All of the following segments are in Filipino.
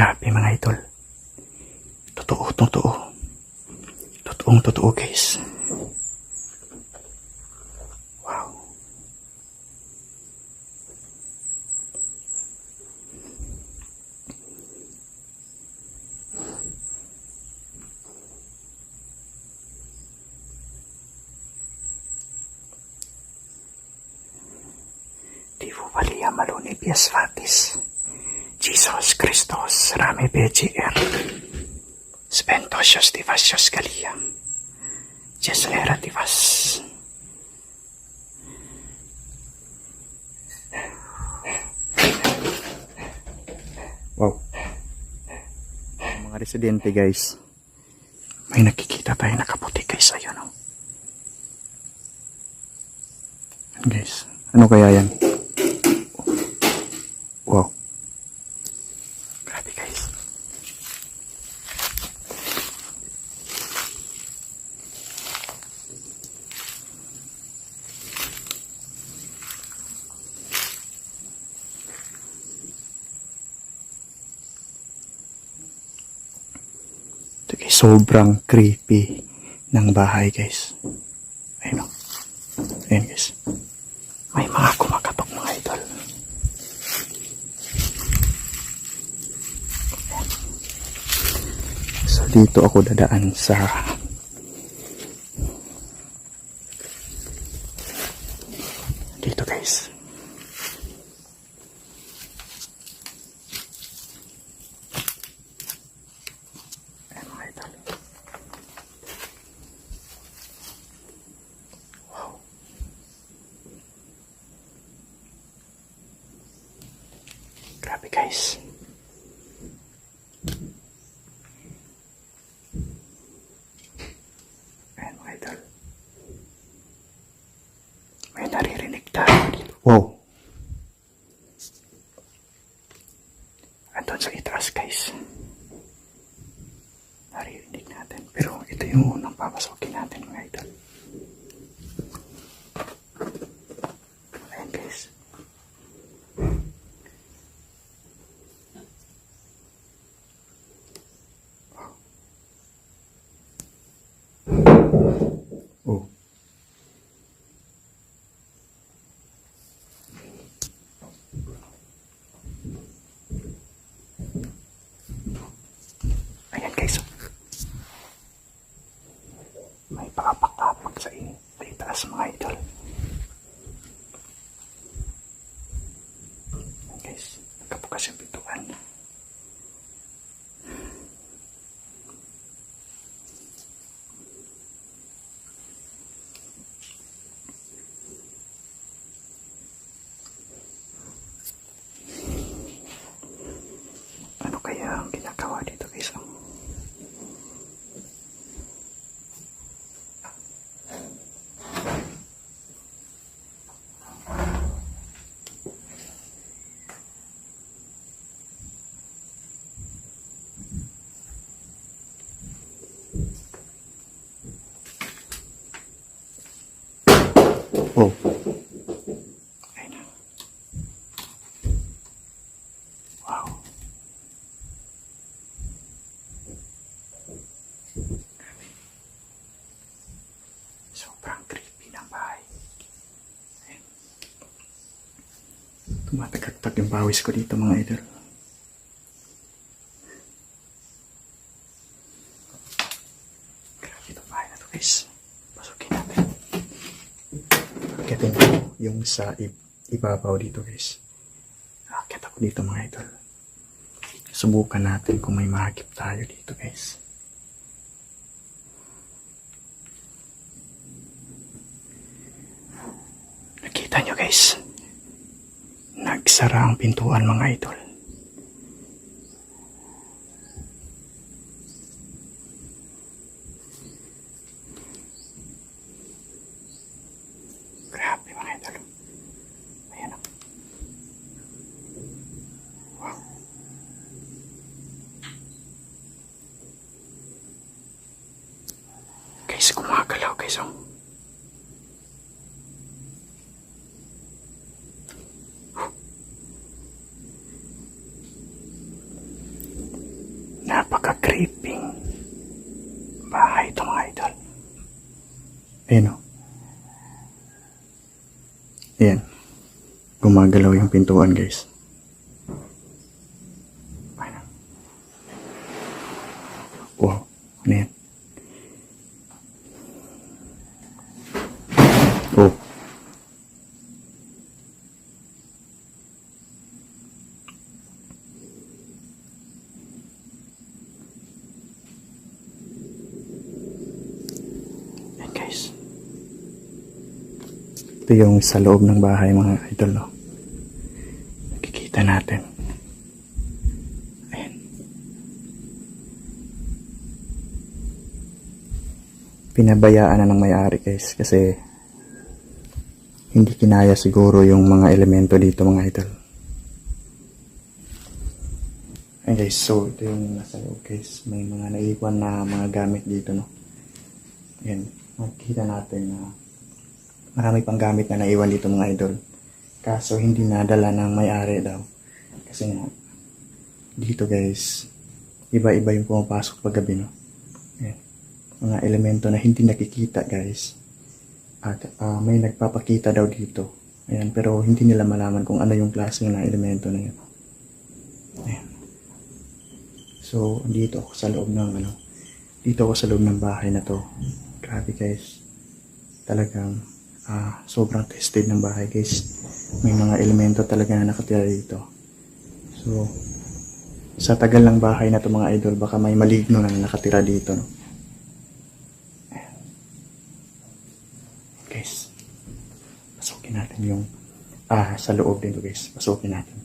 Grabe mga idol. Totoo, totoo. Totoong totoo guys. Wow. Divo Valia Malone Pies Fatis. Jesus Christos Rame BGR. Spentosios Divasios Galia. Jes era divas. Wow. Mga residente guys. May nakikita tayo nakaputi guys. Ayun o. Yan, guys. Ano kaya yan? Grabe guys. Ito guys, sobrang creepy ng bahay guys. Ayun o. Ayun guys. May mga kumakatok mga idol. So dito ako dadaan sa Oh. Ayun. Wow. Sobrang creepy ng bahay. Ayan. Tumatagagtag yung bawis ko dito mga idol. Grabe itong bahay na to guys. Pasukin natin. Akitin ko yung sa ibabaw dito guys. Akit ako dito mga idol. Subukan natin kung may mahagip tayo dito guys. Nakita nyo guys. Nagsara ang pintuan mga idol. Grabe mga idol. Ayan o. Wow. Guys, oh. Napaka-creeping bahay ito idol. Ayan o. Ayan. Gumagalaw yung pintuan guys. Ayan. Wow. Ano yan? Oh. Yan guys. Ito yung sa loob ng bahay mga idol. No? Nakikita natin. Ayan. Pinabayaan na ng may-ari guys kasi hindi kinaya siguro yung mga elemento dito mga idol. Ayan guys, so ito yung nasa loob guys. May mga naiwan na mga gamit dito no. Ayan, makikita natin na marami pang gamit na naiwan dito mga idol. Kaso hindi nadala ng may-ari daw. Kasi nga, dito guys, iba-iba yung pumapasok paggabi no. Ayan. Mga elemento na hindi nakikita guys. At ah, may nagpapakita daw dito. Ayan, pero hindi nila malaman kung ano yung klase ng elemento na yun. Ayan. So, dito ako sa loob ng ano, dito ako sa loob ng bahay na to. Grabe guys. Talagang ah, sobrang tested ng bahay guys. May mga elemento talaga na nakatira dito. So, sa tagal ng bahay na to mga idol, baka may maligno na nakatira dito. No? Guys, pasukin natin yung ah, sa loob din to guys. Pasukin natin.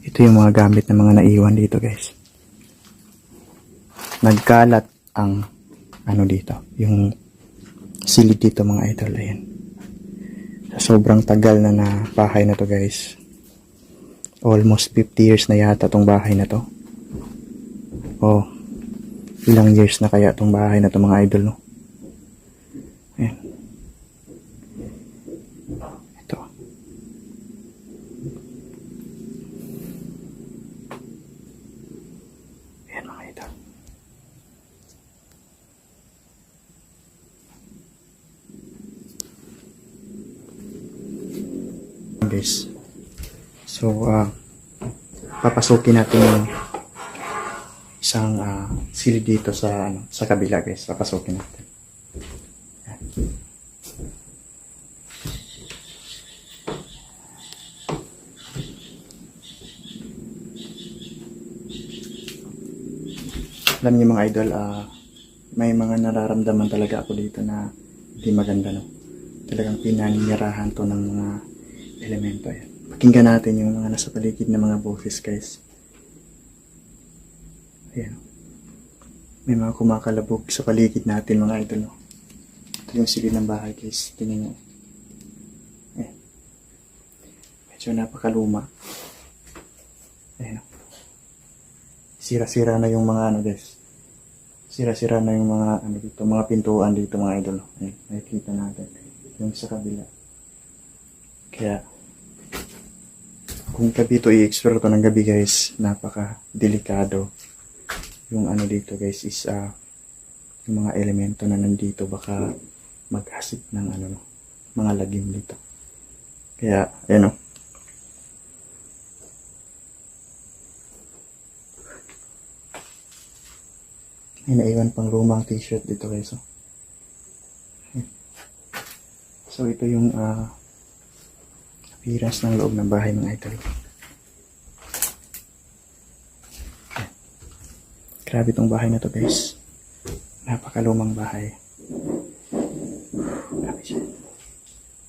Ito yung mga gamit ng mga naiwan dito guys nagkalat ang ano dito, yung silid dito mga idol, ayan. Sobrang tagal na na bahay na to guys. Almost 50 years na yata tong bahay na to. Oh, ilang years na kaya tong bahay na to mga idol, no? Ayan. Ito. Ayan mga idol. Guys. So, ah papasukin natin yung isang ah, silid dito sa ano, sa kabila guys. Papasukin natin. Yan. Alam niyo mga idol, ah may mga nararamdaman talaga ako dito na hindi maganda no. Talagang pinaninirahan to ng mga elemento yan. Pakinggan natin yung mga nasa paligid na mga boses guys. Ayan. May mga kumakalabog sa paligid natin mga idol. Ito yung silid ng bahay guys. Tingnan nyo. Ayan. Medyo napakaluma. Ayan. Sira-sira na yung mga ano guys. Sira-sira na yung mga ano dito, mga pintuan dito mga idol. Ayan. Nakikita natin. Yung sa kabila. Kaya, kung gabi ito i-explore ko ng gabi guys, napaka-delikado. Yung ano dito guys is, ah, yung mga elemento na nandito baka maghasik ng ano, no, mga lagim dito. Kaya, ayan o. May naiwan pang lumang t-shirt dito guys. Oh. So, ito yung ah, appearance ng loob ng bahay mga idol. Grabe tong bahay na to guys. Napakalumang bahay. Grabe siya.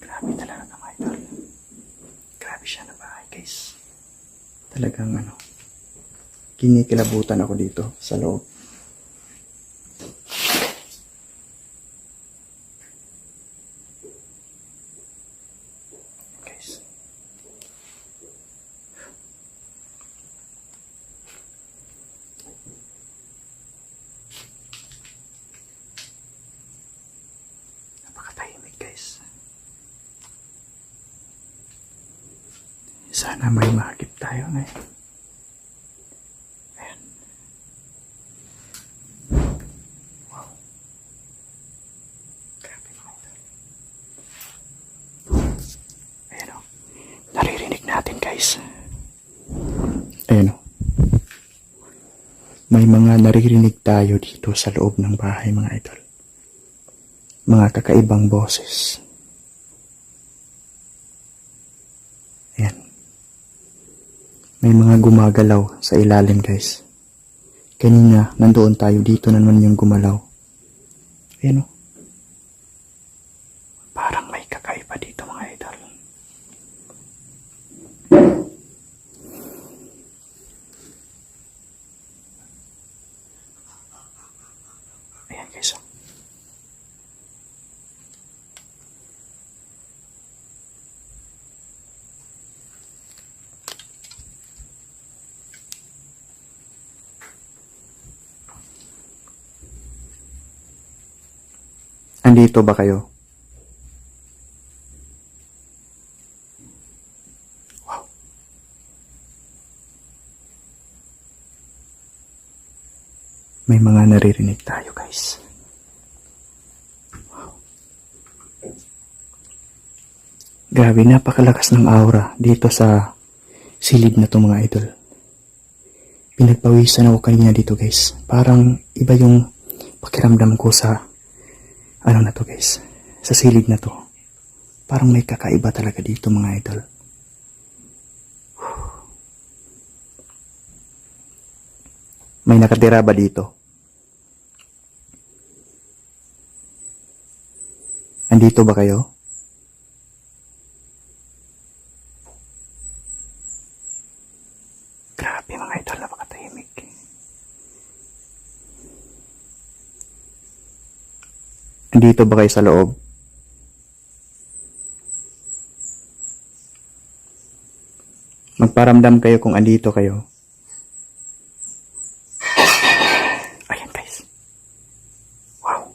Grabe talaga mga idol. Grabe siya na bahay guys. Talagang ano. Kinikilabutan ako dito sa loob. Guys. Napakatahimik guys. Sana may makakip tayo ngayon. guys. Ayan o. May mga naririnig tayo dito sa loob ng bahay mga idol. Mga kakaibang boses. Ayan. May mga gumagalaw sa ilalim guys. Kanina, nandoon tayo dito na naman yung gumalaw. Ayan o. Parang may kakaiba dito mga idol. Ayan guys. oh. Andito ba kayo? Wow. May mga naririnig tayo, guys. Wow. Grabe, napakalakas ng aura dito sa silid na to mga idol. Pinagpawisan ako kanina dito, guys. Parang iba yung pakiramdam ko sa ano na to guys, sa silid na to. Parang may kakaiba talaga dito mga idol. May nakatira ba dito? Andito ba kayo? Grabe mga idol, napakatahimik. Andito ba kayo sa loob? Magparamdam kayo kung andito kayo. Ayan guys. Wow.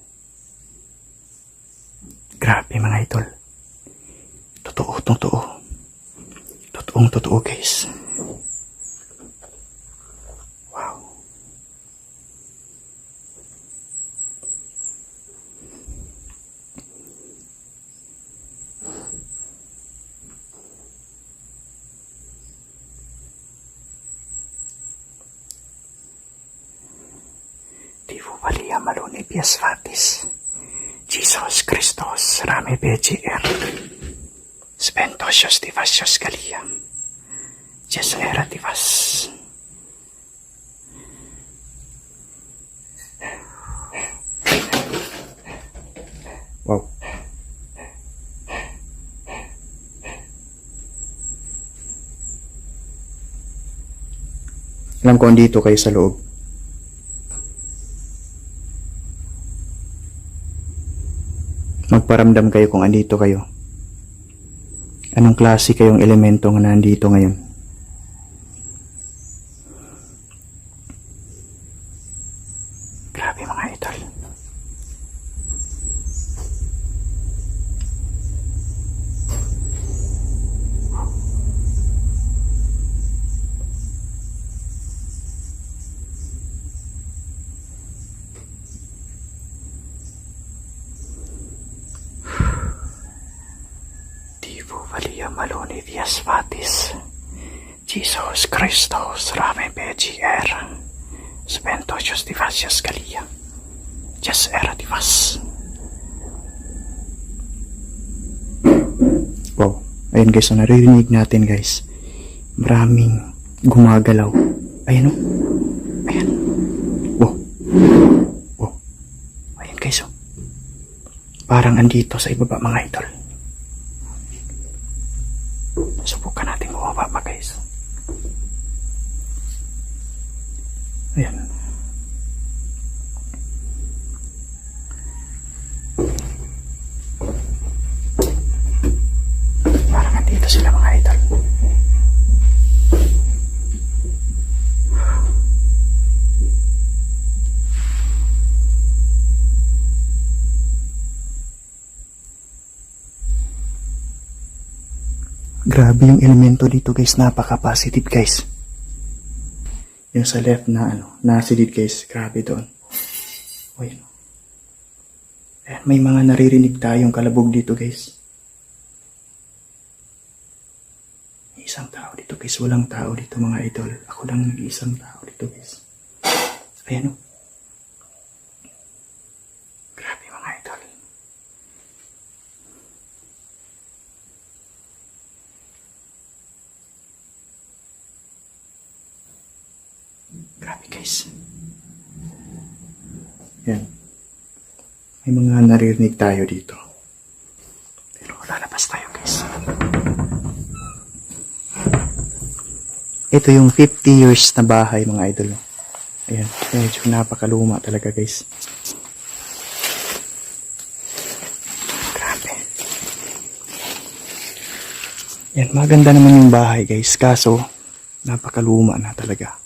Grabe mga idol. Totoo, totoo. Totoong totoo guys. Wow. Malone Pies Fatis. Jesus Christos Rame BGR. Spentosios Divasios Galia. Jesu era divas. Wow. Alam ko kayo sa loob. Magparamdam kayo kung andito kayo. Anong klase kayong elemento nga nandito ngayon? Grabe mga idol. Divo Valia Malone Vias Fatis. Jesus Christos Rame BGR. Spentosios Divasias Galia. Jes era divas. Wow. Ayun guys, so naririnig natin guys. Maraming gumagalaw. Ayan o. Ayan. Wow. Wow. Ayun guys o. Parang andito sa ibaba mga idol. Subukan natin bumaba pa guys. Ayan. Parang andito sila mga idol. Grabe yung elemento dito guys, napaka-positive guys. Yung sa left na ano, na silid guys, grabe doon. O yun. Ayan, may mga naririnig tayong kalabog dito guys. Isang tao dito guys. Walang tao dito mga idol. Ako lang nag-iisang tao dito guys. Ayan o. Grabe mga idol. Grabe guys. Yan. May mga naririnig tayo dito. Pero lalabas tayo guys. Ito yung 50 years na bahay mga idol. Ayan. Medyo napakaluma talaga guys. Grabe. Yan. Maganda naman yung bahay guys. Kaso napakaluma na talaga.